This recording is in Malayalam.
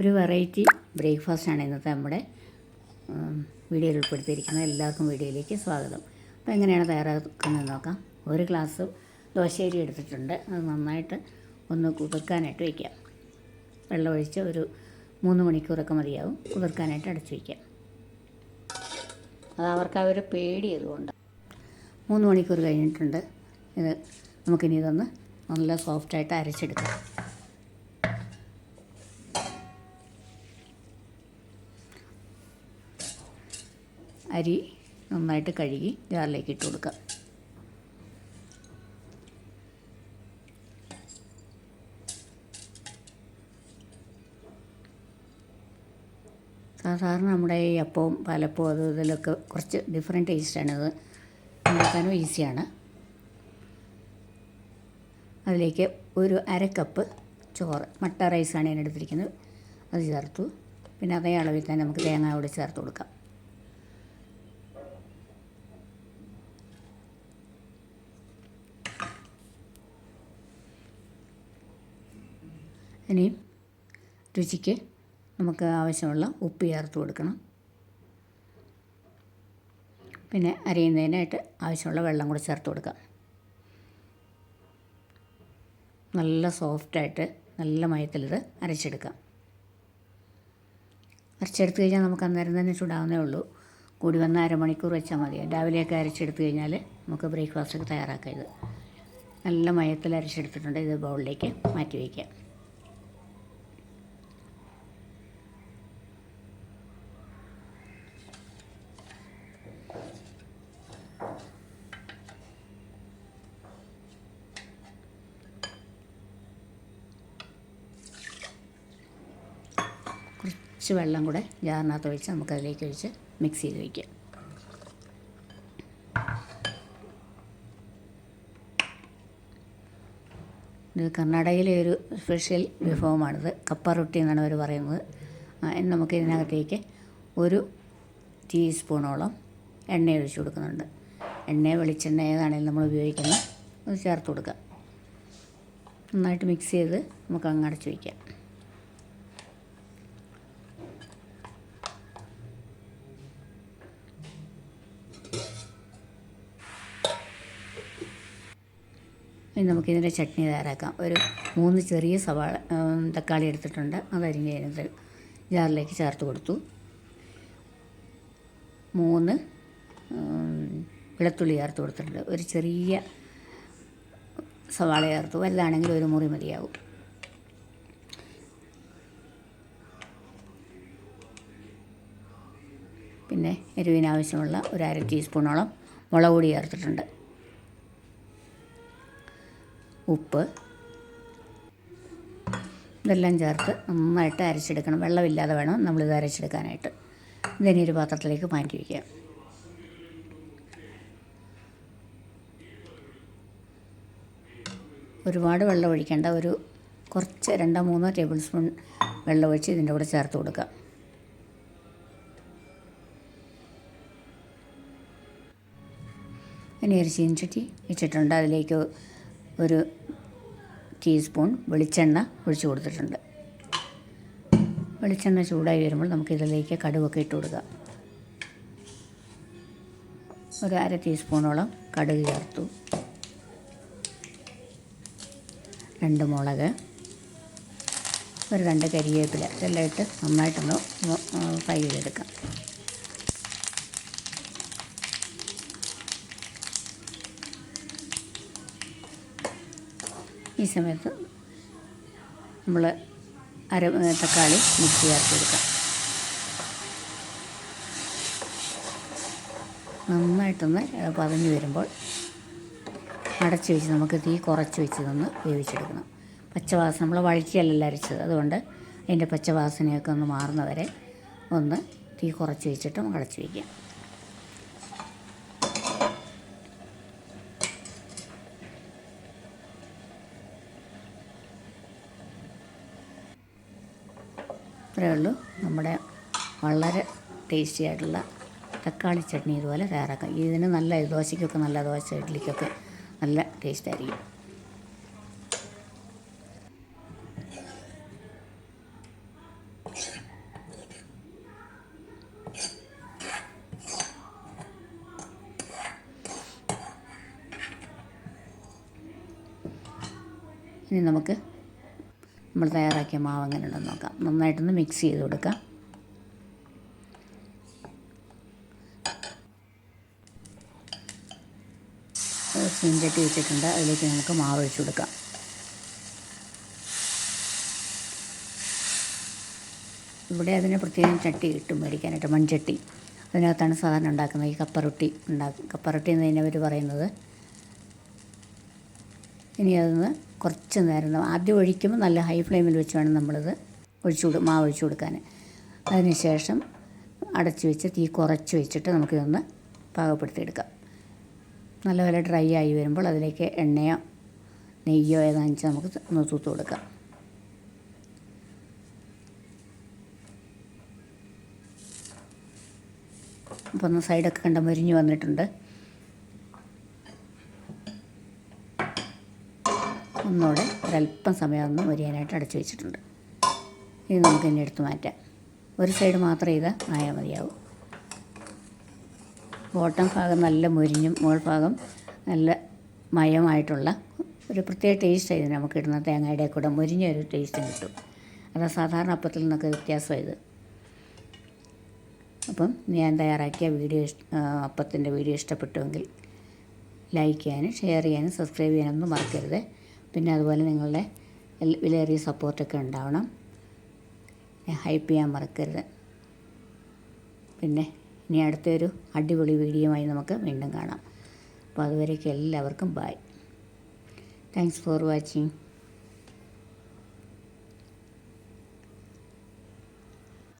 ഒരു വെറൈറ്റി ബ്രേക്ക്ഫാസ്റ്റാണ് ഇന്നത്തെ നമ്മുടെ വീഡിയോയിൽ ഉൾപ്പെടുത്തിയിരിക്കുന്നത്. എല്ലാവർക്കും വീഡിയോയിലേക്ക് സ്വാഗതം. അപ്പോൾ എങ്ങനെയാണ് തയ്യാറാക്കുന്നത് നോക്കാം. ഒരു ഗ്ലാസ് ദോശയരി എടുത്തിട്ടുണ്ട്. അത് നന്നായിട്ട് ഒന്ന് കുതിർക്കാനായിട്ട് വയ്ക്കാം വെള്ളമൊഴിച്ച് ഒരു മൂന്ന് മണിക്കൂറൊക്കെ മതിയാവും കുതിർക്കാനായിട്ട് അടച്ചു വയ്ക്കാം അത് അവർക്ക് അവർ പേടിയതുകൊണ്ട് പേടി മൂന്ന് മണിക്കൂർ കഴിഞ്ഞിട്ടുണ്ട്. ഇത് നമുക്കിനി ഇതൊന്ന് നല്ല സോഫ്റ്റായിട്ട് അരച്ചെടുക്കാം. അരി നന്നായിട്ട് കഴുകി ജാറിലേക്ക് ഇട്ട് കൊടുക്കാം. സാധാരണ നമ്മുടെ ഈ അപ്പവും പാലപ്പവും അത് ഇതിലൊക്കെ കുറച്ച് ഡിഫറെന്റ് അത് ഉണ്ടാക്കാനും ഈസിയാണ് അതിലേക്ക് ഒരു അര കപ്പ് ചോറ് മട്ട റൈസാണ് ഞാൻ എടുത്തിരിക്കുന്നത്. അത് ചേർത്തു. പിന്നെ അതേ അളവിൽ തന്നെ നമുക്ക് തേങ്ങ കൂടി ചേർത്ത് കൊടുക്കാം. ഇനിയും രുചിക്ക് നമുക്ക് ആവശ്യമുള്ള ഉപ്പ് ചേർത്ത് കൊടുക്കണം. പിന്നെ അരിയുന്നതിനായിട്ട് ആവശ്യമുള്ള വെള്ളം കൂടി ചേർത്ത് കൊടുക്കാം. നല്ല സോഫ്റ്റായിട്ട് നല്ല മയത്തിലിത് അരച്ചെടുക്കാം. അരച്ചെടുത്ത് കഴിഞ്ഞാൽ നമുക്ക് അന്നേരം തന്നെ ചൂടാവുന്നേ ഉള്ളൂ. കൂടി വന്ന അരമണിക്കൂർ വെച്ചാൽ മതി. രാവിലെയൊക്കെ അരച്ചെടുത്ത് കഴിഞ്ഞാൽ നമുക്ക് ബ്രേക്ക്ഫാസ്റ്റൊക്കെ തയ്യാറാക്കാം ഇത്. നല്ല മയത്തിൽ അരച്ചെടുത്തിട്ടുണ്ട് ഇത് ബൗളിലേക്ക് മാറ്റി വയ്ക്കാം. കുറച്ച് വെള്ളം കൂടെ ജാറിനകത്ത് ഒഴിച്ച് നമുക്കതിലേക്ക് ഒഴിച്ച് മിക്സ് ചെയ്ത് വയ്ക്കാം ഇത് കർണാടകയിലെ ഒരു സ്പെഷ്യൽ വിഭവമാണിത്. കപ്പ റൊട്ടി എന്നാണ് അവർ പറയുന്നത്. നമുക്ക് ഇതിനകത്തേക്ക് ഒരു ടീസ്പൂണോളം എണ്ണ ഒഴിച്ച് കൊടുക്കുന്നുണ്ട്. എണ്ണ വെളിച്ചെണ്ണ ഏതാണെങ്കിലും നമ്മൾ ഉപയോഗിക്കുന്നത് അത് ചേർത്ത് കൊടുക്കുക നന്നായിട്ട് മിക്സ് ചെയ്ത് നമുക്ക് അങ്ങ് അടച്ച് വയ്ക്കാം ഇനി നമുക്കിതിന്റെ ചട്നി തയ്യാറാക്കാം. ഒരു മൂന്ന് ചെറിയ സവാള തക്കാളി എടുത്തിട്ടുണ്ട്. അത് അരിഞ്ഞ് അതിനകത്ത് ജാറിലേക്ക് ചേർത്ത് കൊടുത്തു. മൂന്ന് വെളുത്തുള്ളി ചേർത്ത് കൊടുത്തിട്ടുണ്ട്. ഒരു ചെറിയ സവാള ചേർത്തു വലുതാണെങ്കിൽ ഒരു മുറി മതിയാവും. പിന്നെ എരിവിനാവശ്യമുള്ള ഒരു അര ടീസ്പൂണോളം മുളക് പൊടി ചേർത്തിട്ടുണ്ട്. ഉപ്പ്. ഇതെല്ലാം ചേർത്ത് നന്നായിട്ട് അരച്ചെടുക്കണം. വെള്ളമില്ലാതെ വേണം നമ്മളിത് അരച്ചെടുക്കാനായിട്ട്. ഇതിനി ഒരു പാത്രത്തിലേക്ക് മാറ്റി വയ്ക്കാം ഒരുപാട് വെള്ളം ഒഴിക്കേണ്ട. ഒരു കുറച്ച് രണ്ടോ മൂന്നോ ടേബിൾ സ്പൂൺ വെള്ളം ഒഴിച്ച് ഇതിന്റെ കൂടെ ചേർത്ത് കൊടുക്കാം ഇനി ഒരു ചീൻചട്ടി വെച്ചിട്ടുണ്ട് അതിലേക്ക് ഒരു ടീസ്പൂൺ വെളിച്ചെണ്ണ ഒഴിച്ചു കൊടുത്തിട്ടുണ്ട്. വെളിച്ചെണ്ണ ചൂടായി വരുമ്പോൾ നമുക്ക് ഇതിലേക്ക് കടുകൊക്കെ ഇട്ട് കൊടുക്കാം. ഒരു അര ടീസ്പൂണോളം കടുക് ചേർത്തു. രണ്ട് മുളക്. ഒരു രണ്ട് കരിവേപ്പില ഇതെല്ലാം ഇട്ട് നന്നായിട്ടൊന്ന് ഫ്രൈ ചെയ്തെടുക്കാം. ഈ സമയത്ത് നമ്മൾ അര തക്കാളി മിക്സ് ചേർത്ത് നന്നായിട്ടൊന്ന് പതഞ്ഞ് വരുമ്പോൾ അടച്ച് വെച്ച് നമുക്ക് തീ കുറച്ച് വെച്ച് ഇതൊന്ന് വേവിച്ചെടുക്കണം. പച്ചവാസന നമ്മൾ വഴറ്റിയല്ലല്ലോ അരച്ചത്. അതുകൊണ്ട് അതിന്റെ പച്ചവാസനയൊക്കെ ഒന്ന് മാറുന്നവരെ ഒന്ന് തീ കുറച്ച് വെച്ചിട്ട് അടച്ച് വയ്ക്കാം ഇത്രയേ ഉള്ളൂ. നമ്മുടെ വളരെ ടേസ്റ്റി ആയിട്ടുള്ള തക്കാളി ചട്നി ഇതുപോലെ തയ്യാറാക്കാം. ഇതിന് നല്ല ദോശയ്ക്കൊക്കെ നല്ല ദോശ ഇഡ്ഡലിക്കൊക്കെ നല്ല ടേസ്റ്റ് ആയിരിക്കും. ഇനി നമുക്ക് നമ്മൾ തയ്യാറാക്കിയ മാവ് അങ്ങനെ ഉണ്ടെന്ന് നോക്കാം. നന്നായിട്ടൊന്ന് മിക്സ് ചെയ്ത് കൊടുക്കാം. ചീഞ്ചട്ടി വെച്ചിട്ടുണ്ട്. അതിലേക്ക് നമുക്ക് മാവ് ഒഴിച്ചു കൊടുക്കാം. ഇവിടെ അതിന് പ്രത്യേകം ചട്ടി കിട്ടും മേടിക്കാനായിട്ട് മൺചട്ടി. അതിനകത്താണ് സാധാരണ ഉണ്ടാക്കുന്നത് ഈ കപ്പറൊട്ടി ഉണ്ടാക്കും കപ്പറൊട്ടി എന്നതിനെ അവർ പറയുന്നത്. ഇനി അതൊന്ന് കുറച്ച് നേരം ആദ്യം ഒഴിക്കുമ്പോൾ നല്ല ഹൈ ഫ്ലെയിമിൽ വെച്ച് വേണം നമ്മളിത് ഒഴിച്ചു കൊടു മാവ് ഒഴിച്ചു കൊടുക്കാൻ. അതിന് ശേഷം അടച്ച് വെച്ച് തീ കുറച്ച് വെച്ചിട്ട് നമുക്കിതൊന്ന് പാകപ്പെടുത്തിയെടുക്കാം. നല്ലപോലെ ഡ്രൈ ആയി വരുമ്പോൾ അതിലേക്ക് എണ്ണയോ നെയ്യോ ഏതാണെന്ന് വെച്ചാൽ നമുക്ക് ഒന്ന് തൂത്ത് കൊടുക്കാം. അപ്പോൾ ഒന്ന് സൈഡൊക്കെ കണ്ട മുരിഞ്ഞ് വന്നിട്ടുണ്ട്. ഒന്നുകൂടെ ഒരല്പം സമയം ഒന്ന് മുരിയാനായിട്ട് അടച്ചു വെച്ചിട്ടുണ്ട്. ഇനി നമുക്ക് ഇനി എടുത്ത് മാറ്റാം. ഒരു സൈഡ് മാത്രം ഇത് ആയാൽ മതിയാവും. ബോട്ടം ഭാഗം നല്ല മുരിഞ്ഞും മുകൾ ഭാഗം നല്ല മയമായിട്ടുള്ള ഒരു പ്രത്യേക ടേസ്റ്റ് ആയിരുന്നു നമുക്ക് ഇടുന്ന തേങ്ങയുടെ കൂടെ മുരിഞ്ഞ ഒരു ടേസ്റ്റ് കിട്ടും. അത് സാധാരണ അപ്പത്തിൽ നിന്നൊക്കെ വ്യത്യാസമായത് അപ്പം ഞാൻ തയ്യാറാക്കിയ വീഡിയോ അപ്പത്തിന്റെ വീഡിയോ ഇഷ്ടപ്പെട്ടുവെങ്കിൽ ലൈക്ക് ചെയ്യാനും ഷെയർ ചെയ്യാനും സബ്സ്ക്രൈബ് ചെയ്യാനൊന്നും മറക്കരുത്. പിന്നെ അതുപോലെ നിങ്ങളുടെ വിലയേറിയ സപ്പോർട്ടൊക്കെ ഉണ്ടാവണം. ഹൈപ്പ് ചെയ്യാൻ മറക്കരുത്. പിന്നെ ഇനി അടുത്തൊരു അടിപൊളി വീഡിയോയുമായി നമുക്ക് വീണ്ടും കാണാം. അപ്പോൾ അതുവരേക്കും എല്ലാവർക്കും ബൈ താങ്ക്സ് ഫോർ വാച്ചിങ്